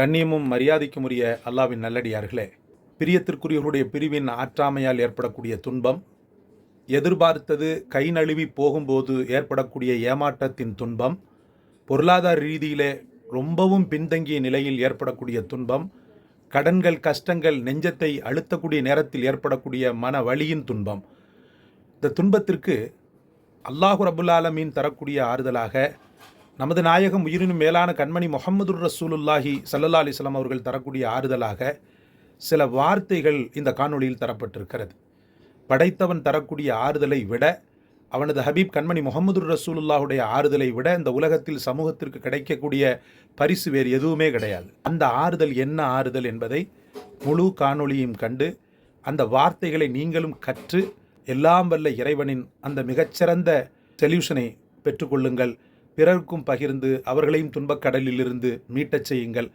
கண்ணியமும் மரியாதைக்கும் உரிய அல்லாவின் நல்லடியார்களே பிரியத்திற்குரியவர்களுடைய பிரிவின் ஆற்றாமையால் ஏற்படக்கூடிய துன்பம் எதிர்பார்த்தது கை நழுவி போகும்போது ஏற்படக்கூடிய ஏமாற்றத்தின் துன்பம் பொருளாதார ரீதியிலே ரொம்பவும் பின்தங்கிய நிலையில் ஏற்படக்கூடிய துன்பம் கடன்கள் கஷ்டங்கள் நெஞ்சத்தை அழுத்தக்கூடிய நேரத்தில் ஏற்படக்கூடிய மன வழியின் துன்பம். இந்த துன்பத்திற்கு அல்லாஹு ரபுல்லாலமீன் தரக்கூடிய ஆறுதலாக நமது நாயகம் உயிரினும் மேலான கண்மணி முகமது ரசூலுல்லாஹி சல்லல்லா அலிஸ்லாம் அவர்கள் தரக்கூடிய ஆறுதலாக சில வார்த்தைகள் இந்த காணொளியில் தரப்பட்டிருக்கிறது. படைத்தவன் தரக்கூடிய ஆறுதலை விட அவனது ஹபீப் கண்மணி முகமது ரசூலுல்லாஹுடைய ஆறுதலை விட இந்த உலகத்தில் சமூகத்திற்கு கிடைக்கக்கூடிய பரிசு வேறு எதுவுமே கிடையாது. அந்த ஆறுதல் என்ன ஆறுதல் என்பதை முழு காணொளியும் கண்டு அந்த வார்த்தைகளை நீங்களும் கற்று எல்லாம் வல்ல இறைவனின் அந்த மிகச்சிறந்த சொல்யூஷனை பெற்றுக்கொள்ளுங்கள். பிறருக்கும் பகிர்ந்து அவர்களையும் துன்பக்கடலிலிருந்து மீட்டச் செய்யுங்கள்.